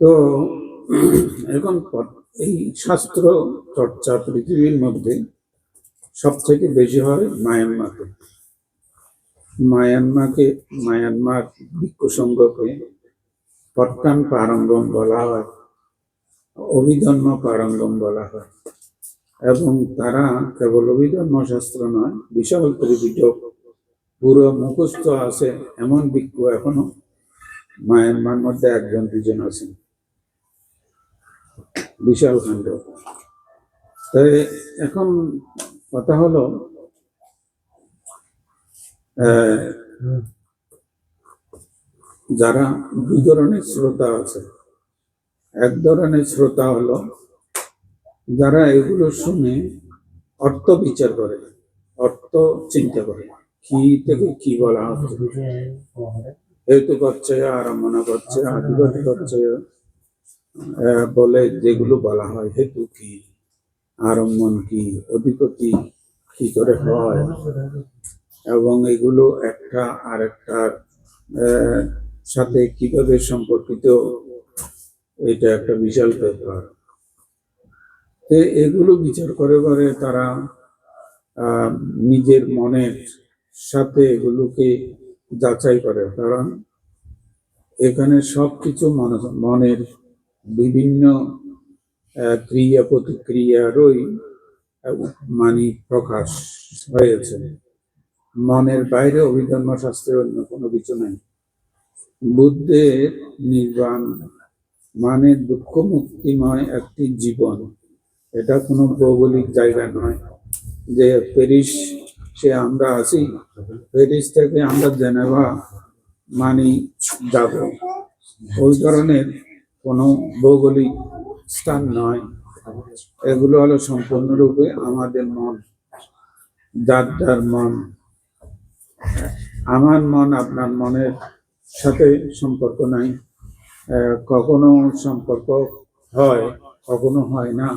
তো এখন এই শাস্ত্র চর্চা পৃথিবীর মধ্যে সবথেকে বেশি হয় মায়ানমারকে। মায়ানমারকে, মায়ানমার ভিক্ষু সংঘকে পট্টান পারঙ্গম বলা হয়, অভিধর্ম পারঙ্গম বলা হয়। এবং তারা কেবল অভিধর্ম শাস্ত্র নয়, বিশাল ত্রিপিটক, পুরো মুখস্থ আছে এমন ভিক্ষু এখনও মায়ানমার মধ্যে একজন দুজন আছেন। বিশাল কাণ্ড তাই এখন কথা হলো যারা দুই ধরনের শ্রোতা আছে। এক ধরনের শ্রোতা হলো যারা এগুলো শুনে অর্থ বিচার করে অর্থ চিন্তা করে কি থেকে কি বলা হচ্ছে। হেতু করছে আর মনে করছে আধিপতি করছে। বলে যেগুলো বলা হয়, হেতু কি আরম্ভন কি, অধিপতি কি করে হয়, এবং এগুলো একটা আরেকটার সাথে কীভাবে সম্পর্কিত, এটা একটা বিশাল ব্যাপার। এগুলো বিচার করে করে তারা নিজের মনের সাথে এগুলোকে যাচাই করে। কারণ এখানে সবকিছু মন- মনের বিভিন্ন ক্রিয়া প্রতিক্রিয়ারই মানে প্রকাশ হয়েছে। মনের বাইরে অভিধর্ম শাস্ত্রের অন্য কোনো কিছু নাই। বুদ্ধের নির্বাণ মানে দুঃখ মুক্তিময় একটি জীবন। এটা কোনো ভৌগোলিক জায়গা নয় যে প্যারিস সে আমরা আছি প্যারিস থেকে আমরা জেনেভা মানি যাব। ওই ধরনের কোনো ভৌগোলিক স্থান নয়। এগুলো হলো সম্পূর্ণরূপে আমাদের মন, যার মন। আমার মন আপনার মনের সাথে সম্পর্ক নাই। কখনো সম্পর্ক হয়, কখনো হয় না।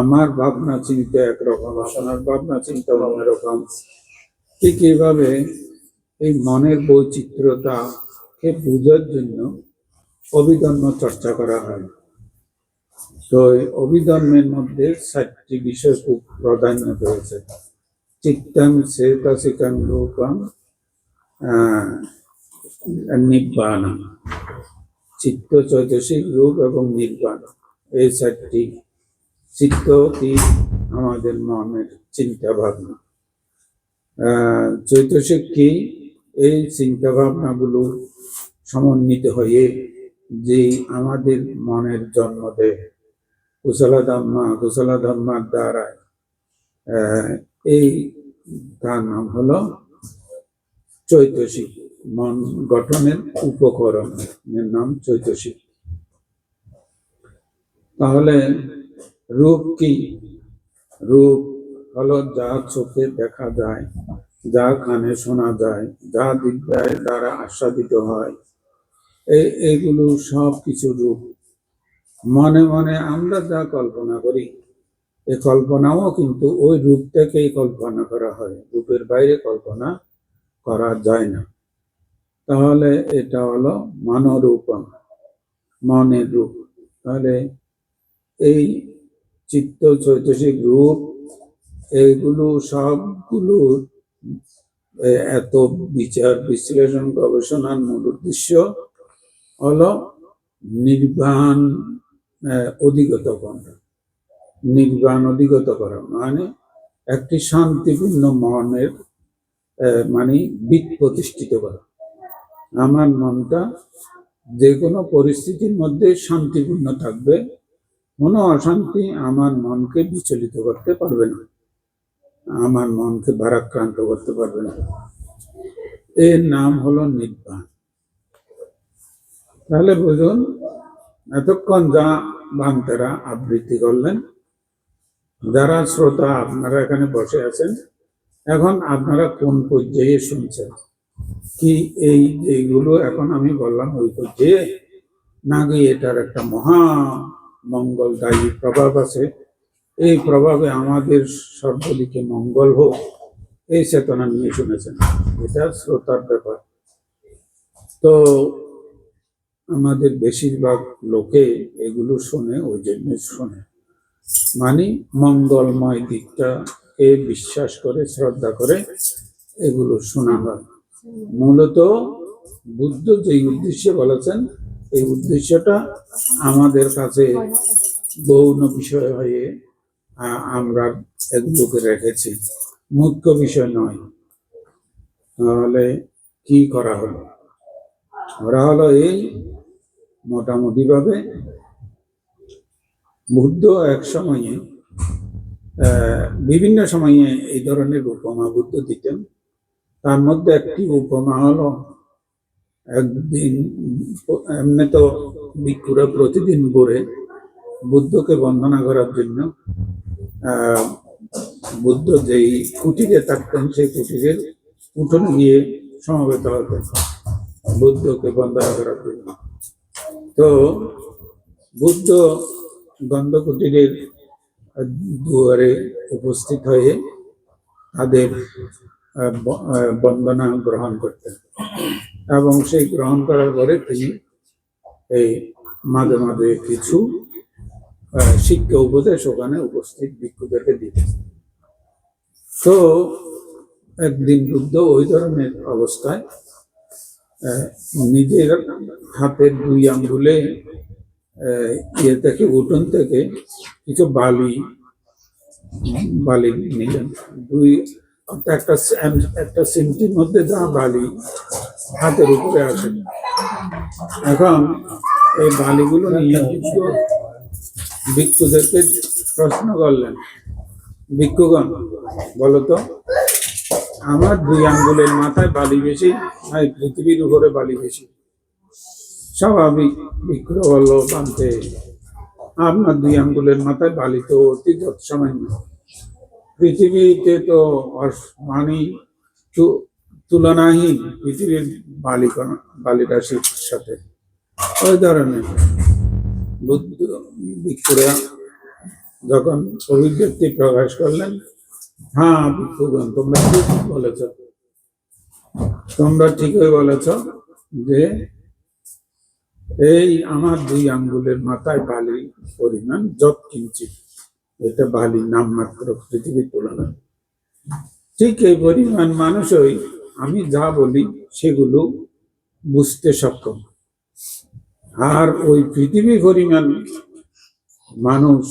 আমার ভাবনা, চিন্তা একরকম, আপনার ভাবনা চিন্তা অন্যরকম। ঠিক এইভাবে এই মনের বৈচিত্র্যতাকে বোঝার জন্য অভিধর্ম চর্চা করা হয়। তো অভিধর্মের মধ্যে চারটি বিষয় খুব প্রাধান্য রয়েছে। চিত্তাং চেতসিকাং রূপং আহ, নিব্বাণ চিত্ত চৈতসিক রূপ এবং নির্বাণ। এই চারটি চিত্ত কি আমাদের মনের চিন্তা ভাবনা চৈতসিক কি? এই চিন্তা ভাবনাগুলো সমন্বিত হয়ে যে আমাদের মনের জন্ম দেয় কুশল ধর্মা কুশল ধর্মার দ্বারা এই তার নাম হলো চৈতসিক মন গঠনের উপকরণ। এর নাম চৈতসিক। তাহলে রূপ কি? রূপ হলো যা চোখে দেখা যায়, যা কানে শোনা যায়, যা দিব্যায় দ্বারা আস্বাদিত হয়। এই এইগুলো সব কিছু রূপ। মনে মনে আমরা যা কল্পনা করি, এ কল্পনাও কিন্তু ওই রূপ থেকেই কল্পনা করা হয়। রূপের বাইরে কল্পনা করা যায় না। তাহলে এটা হলো মনোরূপম, মনের রূপ। তাহলে এই চিত্ত, চৈতসিক রূপ এইগুলো সবগুলো এত বিচার, বিশ্লেষণ, গবেষণার মূল উদ্দেশ্য হলো নির্বাণ অধিগত করা নির্বাণ অধিগত করা মানে একটি শান্তিপূর্ণ মনের মানে বিদ প্রতিষ্ঠিত করা। আমার মনটা যে কোনো পরিস্থিতির মধ্যে শান্তিপূর্ণ থাকবে, কোনো অশান্তি আমার মনকে বিচলিত করতে পারবে না। আমার মনকে ভারাক্রান্ত করতে পারবে না। এর নাম হলো নির্বাণ। তাহলে বুঝুন, এতক্ষণ যা বান্তেরা আবৃত্তি করলেন, যারা শ্রোতা আপনারা এখানে বসে আছেন, এখন আপনারা কোন পর্যায়ে শুনছেন? কি এই যেগুলো এখন আমি বললাম ওই পর্যায়ে? নাকি এটার একটা মহা মঙ্গলদায়ী প্রভাব আছে? এই প্রভাবে আমাদের সর্বদিকে মঙ্গল হোক, এই চেতনা নিয়ে শুনেছেন। এটা শ্রোতার ব্যাপার। তো আমাদের বেশিরভাগ লোকে এগুলো শোনে, ওই জন্য শোনে। মানে মঙ্গলময় দিকটা দিকটাকে বিশ্বাস করে, শ্রদ্ধা করে এগুলো শোনা হয়। মূলত বুদ্ধ যে উদ্দেশ্যে বলেছেন, এই উদ্দেশ্যটা আমাদের কাছে গৌণ বিষয় হয়ে আমরা এগুলোকে রেখেছি। মুখ্য বিষয় নয়। তাহলে কি করা হলো? করা হলো এই মোটামুটি ভাবে বুদ্ধ এক সময়ে বিভিন্ন সময়ে এই ধরনের উপমা বুদ্ধ দিতেন। তার মধ্যে একটি উপমা হলো একদিন এমনি তো ভিক্ষুরা প্রতিদিন ভোরে বুদ্ধকে বন্দনা করার জন্য বুদ্ধ যেই কুটিরে থাকতেন সেই কুটিরের উঠোনে গিয়ে সমবেত হতেন। বুদ্ধকে বন্দনা করার জন্য। তো বুদ্ধ গন্ধ কুটিরের দুয়ারে উপস্থিত হয়ে তাদের বন্দনা গ্রহণ করতেন। এবং সেই গ্রহণ করার পরে তিনি এই মাঝে মাঝে কিছু শিক্ষা উপদেশ ওখানে উপস্থিত ভিক্ষুদেরকে দিতেন। তো একদিন বুদ্ধ ওই ধরনের অবস্থায় নিজের হাতের দুই আঙ্গুলে ইয়ে থেকে, উঠোন থেকে কিছু বালি বালি নিলেন। দুই, একটা একটা সিমটির মধ্যে যা বালি হাতের উপরে আসে। এখন এই বালিগুলো নিয়ে ভিক্ষু ভিক্ষুদেরকে প্রশ্ন করলেন। ভিক্ষুগণ বলতো আমার দুই আঙ্গুলের মাথায় বালি বেশি এই পৃথিবীর উপরে বালি বেশি। স্বাভাবিক ভিক্ষুরা বলল বানতে আপনার দুই আঙ্গুলের মাথায় বালি তো অতি সামান্য পৃথিবীতে তো মানে তুলনাহীন পৃথিবীর বালি বালি রাশির সাথে। ওই ধরনের বুদ্ধ ভিক্ষুরা যখন অভিব্যক্তি প্রকাশ করলেন হ্যাঁ ভিক্ষুগণ তোমরা ঠিক বলেছ। তোমরা ঠিকই বলেছ যে এই আমার দুই আঙ্গুলের মাথায় বালির পরিমাণ যত কিঞ্চিত। এটা বালি নামমাত্র পৃথিবীর তুলনায় ঠিক এই পরিমাণ মানুষই আমি যা বলি সেগুলো বুঝতে সক্ষম। আর ওই পৃথিবী পরিমাণ মানুষ,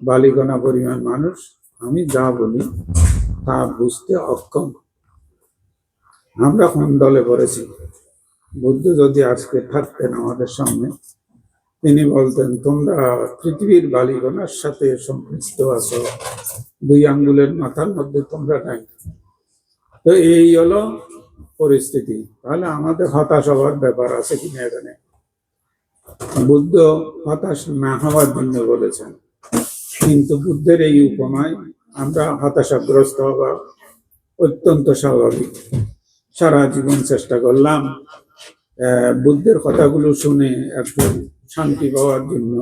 বালিকণা পরিমাণ মানুষ আমি যা বলি, তা বুঝতে অক্ষম। আমরা কোন দলে পড়েছি? বুদ্ধ যদি আজকে থাকতেন আমাদের সামনে, তিনি বলতেন, তোমরা পৃথিবীর বালিকণার সাথে সম্পৃক্ত আছো। দুই আঙ্গুলের মাথার মধ্যে তোমরা নাই। তো এই হলো পরিস্থিতি। তাহলে আমাদের হতাশ হওয়ার ব্যাপার আছে কিনা এখানে? বুদ্ধ হতাশ না হওয়ার জন্য বলেছেন। কিন্তু বুদ্ধের এই উপমায় আমরা হতাশাগ্রস্ত হওয়া অত্যন্ত স্বাভাবিক। সারা জীবন চেষ্টা করলাম বুদ্ধের কথাগুলো শুনে একটু শান্তি পাওয়ার জন্য।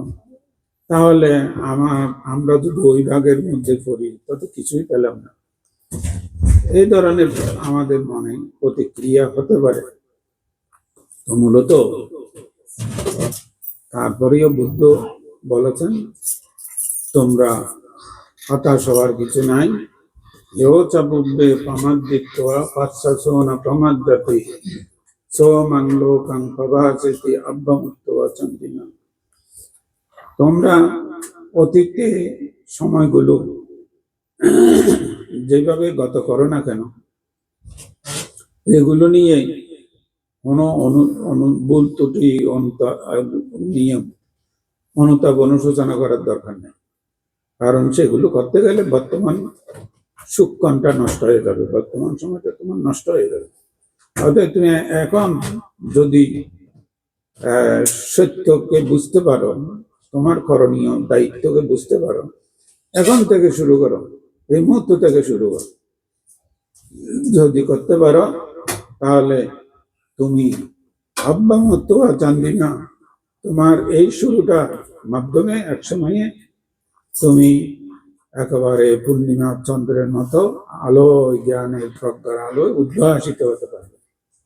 তাহলে আমার, আমরা যদি ওই ভাগের মধ্যে পড়ি, তত কিছুই পেলাম না। এই ধরনের আমাদের মনে প্রতিক্রিয়া হতে পারে। তো মূলত তারপরেও বুদ্ধ বলেছেন তোমরা হতাশ হওয়ার কিছু নাই। এও চাপুব্বে প্রমাদিত্বা পাশ্চাসনা প্রমাদ্যতে সোমাং লোকাং প্রভাসিতি আব্বামুক্তবা চন্দিনা তোমরা অতীতে সময়গুলো যেভাবে গত করো না কেন, এগুলো নিয়ে কোনো অনু অনুবুল ত্রুটি নিয়ে অনুতাপ, অনুশোচনা করার দরকার নেই। কারণ সেগুলো করতে গেলে বর্তমান সুক্ষণটা নষ্ট হয়ে যাবে, বর্তমান সময়টা তোমার নষ্ট হয়ে যাবে। অতএব তুমি এখন যদি সত্যকে বুঝতে পারো, তোমার করণীয় দায়িত্বকে বুঝতে পারো, এখন থেকে শুরু করো, এই মুহূর্ত থেকে শুরু করো। যদি করতে পারো, তাহলে তুমি আব্বামত্ত চান্দি না তোমার এই শুরুটার মাধ্যমে এক সময়ে তুমি একেবারে পূর্ণিমা চন্দ্রের মতো আলো, জ্ঞানের প্রজ্ঞার আলোয় উদ্ভাসিত হতে পারবে।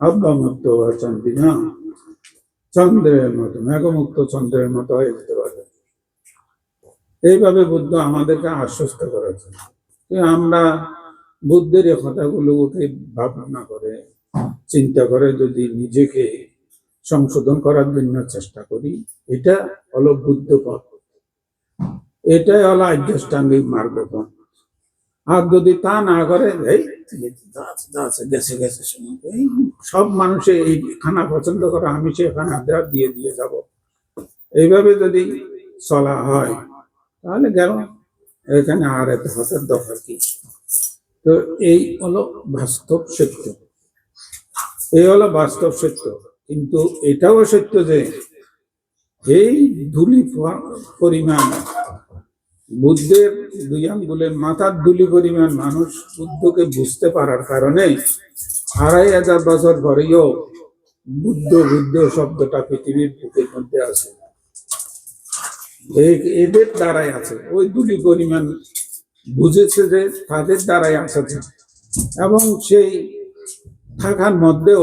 আব্বামত্ত চান্দি না চন্দ্রের মতো, মেঘমুক্ত চন্দ্রের মতো হয়ে যেতে পারবে। এইভাবে বুদ্ধ আমাদেরকে আশ্বস্ত করেছেন যে আমরা বুদ্ধের এই কথাগুলোকে ভাবনা করে, চিন্তা করে যদি নিজেকে সংশোধন করার জন্য চেষ্টা করি, এটা হলো বুদ্ধ পথ। এটাই হলো আধ্যাত্মিক মার্গ আর যদি তা না করে, এই গেছে গেছে সব মানুষে এই খানা পছন্দ করে, আমি সে খানা দিয়ে দিয়ে যাব। এইভাবে যদি চলা হয়, তাহলে গেল। এখানে আর এত হতার দরকার কি? তো এই হলো বাস্তব সত্য। এই হলো বাস্তব সত্য। কিন্তু এটাও সত্য যে, এই ধুলি পরিমাণ বুদ্ধের দুই আঙ্গুলের মাথার ধুলি পরিমাণ মানুষ বুদ্ধকে বুঝতে পারার কারণে আড়াই হাজার বছর পরেও বুদ্ধ বুদ্ধ শব্দটা পৃথিবীর বুকের মধ্যে আছে। এদের দ্বারাই আছে। ওই দুলি পরিমাণ বুঝেছে যে তাদের দ্বারাই আছে। এবং সেই থাকার মধ্যেও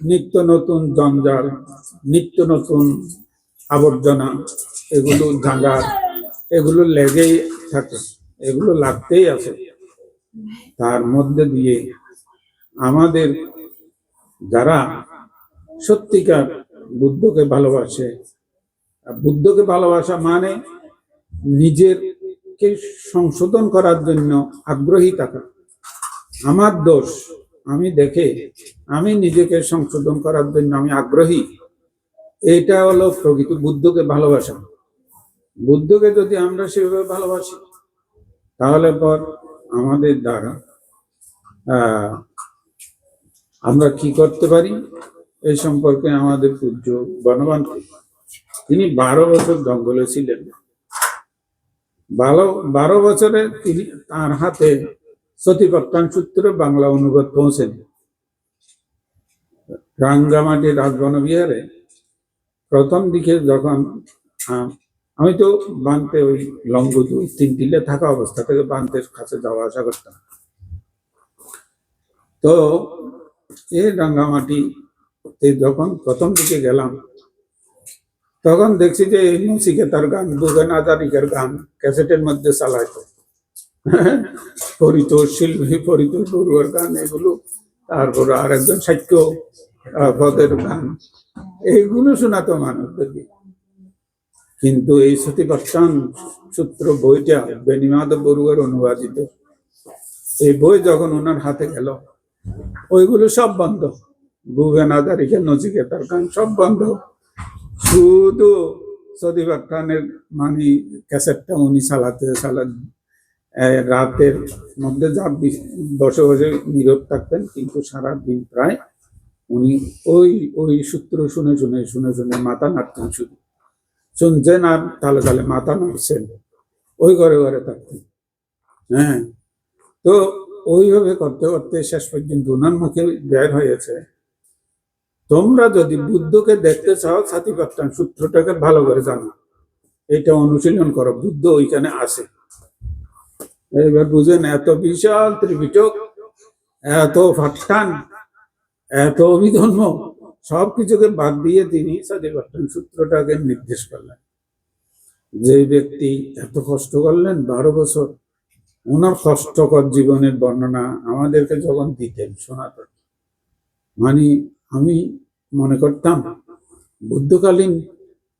নিত্য নতুন জঞ্জাল, নিত্য নতুন আবর্জনা, এগুলো জাগার এগুলো লেগেই থাকে, এগুলো লাগতেই আছে। তার মধ্যে দিয়ে আমাদের যারা সত্যিকার বুদ্ধকে ভালোবাসে বুদ্ধকে ভালোবাসা মানে নিজেরকে সংশোধন করার জন্য আগ্রহী থাকা। আমার দোষ, আমি দেখে আমি নিজেকে সংশোধন করার জন্য আমি আগ্রহী। এটা হলো প্রকৃত বুদ্ধকে ভালোবাসা। বুদ্ধকে যদি আমরা সেভাবে ভালোবাসি, তাহলে পর আমাদের দ্বারা আমরা কি করতে পারি? এই সম্পর্কে আমাদের পূজ্য বনবান তিনি বারো বছর জঙ্গলে ছিলেন। বারো বারো বছরে তিনি তার হাতে সতীপত্তান সূত্রে বাংলা অনুবাদ পৌঁছেন। রাঙ্গামাটি রাজবন বিহারে প্রথম দিকে যখন আমি তো বানতে ওই লম্বু দুই তিন টিলে থাকা অবস্থা থেকে বানতের কাছে যাওয়া আসা করতাম। তো এই রাঙ্গামাটি যখন প্রথম দিকে গেলাম তখন দেখছি যে এই নচিকেতার গান ভুবেন আজারিকের গান ক্যাসেটের মধ্যে চালাইতো। পরিতোষ শিল্পী পরিতোষ বড়ুয়ার গান এগুলো তারপর আর একজন সাহিত্য আহ, পদের গান এইগুলো শোনাতো মানুষদেরকে। কিন্তু এই সতীপত্তান সূত্র বইটা বেনিমাধব বড়ুয়ার অনুবাদিত। এই বই যখন ওনার হাতে গেল, ওইগুলো সব বন্ধ। ভুবেন আজারিকে নচিকেতার গান সব বন্ধ। শুধু সদীপ খানের মানে ক্যাসেটটা উনি চালাতে চালান। রাতের মধ্যে যা বসে বসে নীরব থাকতেন, কিন্তু সারা দিন প্রায় উনি ওই ওই সূত্র শুনে শুনে শুনে শুনে মাথা নাড়তেন শুধু শুনছেন আর তালে তালে মাথা নাড়ছেন ওই ঘরে ঘরে থাকতেন হ্যাঁ। তো ওইভাবে করতে করতে শেষ পর্যন্ত ওনার মুখে বের হয়েছে। তোমরা যদি বুদ্ধকে দেখতে চাও ছাতিপাত্তান সূত্রটাকে ভালো করে জানো। এটা অনুশীলন করো, বুদ্ধ ওইখানে আসে এবার বুঝেন, এত বিশাল ত্রিপিটক, এত ফাটান এত অভিধর্ম। সব কিছুকে বাদ দিয়ে তিনি ছাতিপাত্তান সূত্রটাকে নির্দেশ করলেন। যে ব্যক্তি এত কষ্ট করলেন, বারো বছর ওনার কষ্টকর জীবনের বর্ণনা আমাদেরকে যখন দিতেন শোনাতেন মানে আমি মনে করতাম, বুদ্ধকালীন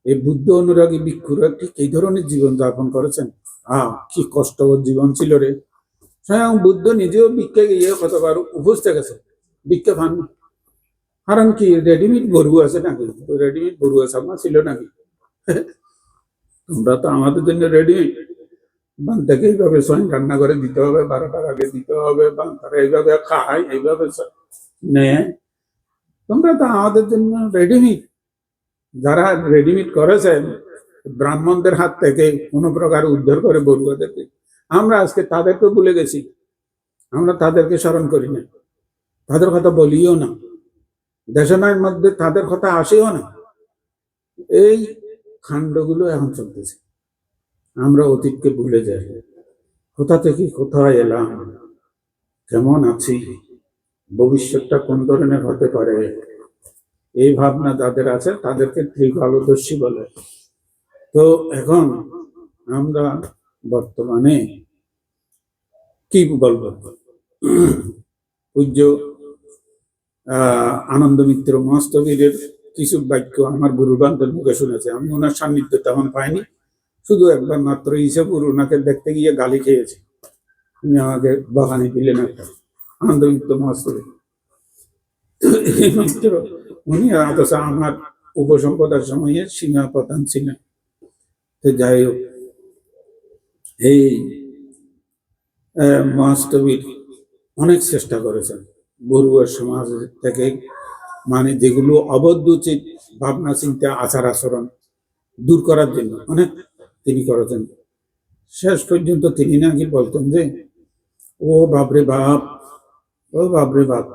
এই বুদ্ধ অনুরাগী ভিক্ষুরা ঠিক এই ধরনের জীবন যাপন করেছেন। আহ, কি কষ্টকর জীবন ছিল রে। স্বয়ং বুদ্ধ নিজেও ভিক্ষা গিয়ে কতবার উপস্থিত গেছে। ভিক্ষা পান কারণ কি রেডিমেড গরু আছে নাকি? রেডিমেড গরু আছে, আমার ছিল নাকি? তোমরা তো আমাদের জন্য রেডিমেড বান্তাকে এইভাবে স্বয়ং রান্না করে দিতে হবে, বারোটার আগে দিতে হবে বান্তারা এইভাবে খায়, এইভাবে নেয়। তোমরা তো আমাদের জন্য রেডিমেড যারা রেডিমেড করেছেন, ব্রাহ্মণদের হাত থেকে কোনো প্রকার উদ্ধার করে বড়ুয়াদেরকে আমরা আজকে তাদেরকে ভুলে গেছি। আমরা তাদেরকে স্মরণ করি না। তাদের কথা বলিও না। দেশনার মধ্যে তাদের কথা আসেও না। এই কাণ্ডগুলো এখন চলতেছে। আমরা অতীতকে ভুলে যাই। কোথা থেকে কোথায় এলাম? কেমন আছি? ভবিষ্যৎটা কোন ধরনের হতে পারে? এই ভাবনা যাদের আছে, তাদেরকে ত্রিকালদর্শী বলে। তো এখন আমরা বর্তমানে কি বলব? পূজ্য আনন্দ মিত্র মস্তবীরের কিছু বাক্য আমার গুরু বান্ধব মুখে শুনেছে। আমি ওনার সান্নিধ্য তেমন পাইনি। শুধু একবার মাত্র হিসেবে ওনাকে দেখতে গিয়ে গালি খেয়েছি। উনি আমাকে বাগানে দিলেন একটা। আনন্দ মিত্র মস্তবীর তো মাত্র উনি অথচ আমার উপসম্পদার সময়ে সীমা প্রধান ছিলেন। তো যাই হোক, এই মহাস্তবীর অনেক চেষ্টা করেছেন। বড়ুয়ার সমাজ থেকে মানে যেগুলো অবদ্ধ ভাবনা চিন্তা, আচার আচরণ দূর করার জন্য অনেক তিনি করেছেন। শেষ পর্যন্ত তিনি নাকি বলতেন যে, ও বাপরে বাপ, ও বাপরে বাপ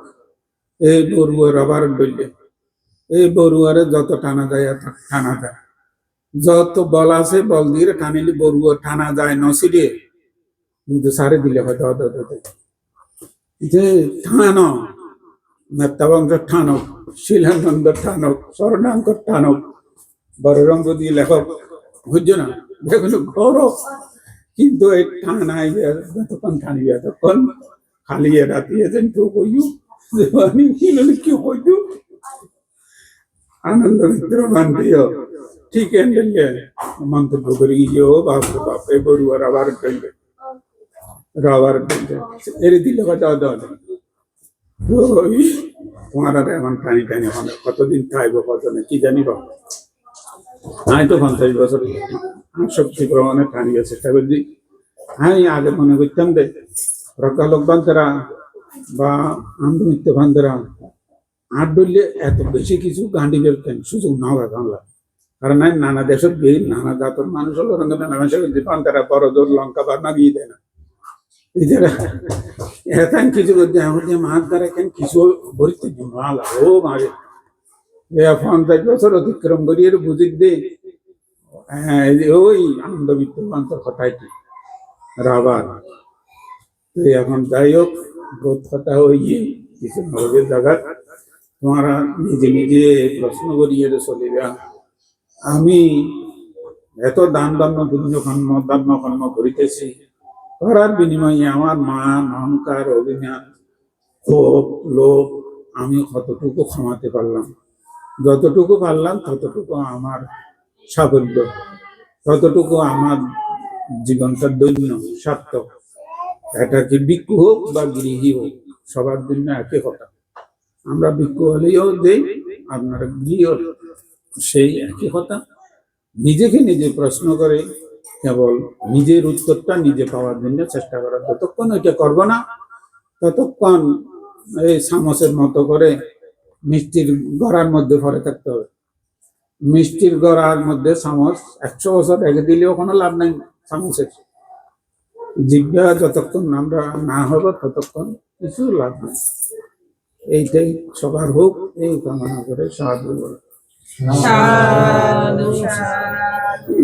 এই বড়ুয়ার আবার বললে এই বড়ুয়ারে যত টানা যায়, এত টানা যায়। যত বল আছে, বল দিয়ে টানিলে বড়ুয়া টানা যায় নসিলে কিন্তু সারে দিলে হয়তো যে মেত্তাবংশ ঠানক শিলানন্দ ঠানক স্বর্ণাঙ্ক ঠানক বড় রঙ্গ দিয়ে লেখক, বুঝছ না? দেখুন গৌরব কিন্তু এই ঠানাই যতক্ষণ ঠানিবে তখন খালি এরা দিয়েছেন তো কইউ যে আমি কিনলে কি কইউ আনন্দ মিত্র মানপ্রিয় ঠিক এন্ডেলে মন্তব্য করে গিয়ে ও বাপ বাপ এই বড়ুয়ার আবার ডেলবে রাবার ডেলবে এর দিলে কথা দাও ওই তোমার এখন টানি টানি হবে কতদিন খাইব কত না কি জানি আমি তো পঞ্চাশ বছর শক্তি প্রমাণে টানি চেষ্টা করছি আমি আগে মনে করতাম যে রকালক বান্ধরা বা আন্দোলিত বান্ধরা আট ডলে এত বেশি কিছু গান্ডি বেরতেন সুযোগ নাও বাংলা কারণ নানা দেশের নানা জাতের মানুষ হলো নানা মানুষের বড় জোর লঙ্কা বা নাগিয়ে দেয় না এখন আমার যে মাছ দ্বারা কেন কিছু ভরিতে মালা ও মারে এ পঞ্চাশ বছর অতিক্রম করিয়ে বুঝির দে। হ্যাঁ, ওই আনন্দ মিত্র কথাই কি? রাবার। তো এখন যাই হোক বোধ কথা ওই কিছু নরকের জায়গা। তোমরা নিজে নিজে প্রশ্ন করিয়ে চলিবে। আমি এত দান দান্য পুণ্য কর্ম দান্য কর্ম করিতেছি। করার বিনিময়ে আমার মান, অহংকার, অভিমান, ক্ষোভ, লোভ আমি কতটুকু ক্ষমাতে পারলাম? যতটুকু পারলাম, ততটুকু আমার সাফল্য, ততটুকু আমার জীবনটা দৈন্য, সার্থক। এটা কি ভিক্ষু হোক বা গৃহী হোক, সবার জন্য একই কথা। আমরা ভিক্ষু হলেও দেই, আপনারা গৃহ সেই একই কথা। নিজেকে নিজে প্রশ্ন করে কেবল নিজের উত্তরটা নিজে পাওয়ার জন্য চেষ্টা করা। যতক্ষণ ওইটা করব না, ততক্ষণ এই সামসের মতো করে মিষ্টির গড়ার মধ্যে ভরে থাকতে হবে। মিষ্টির গড়ার মধ্যে সামস একশো বছর রেখে দিলেও কোনো লাভ নাই সামসের। জিজ্ঞা যতক্ষণ আমরা না হব, ততক্ষণ কিছু লাভ নেই। এইটাই সবার হোক, এই কামনা করে সাহায্য করে সাধু সাধু।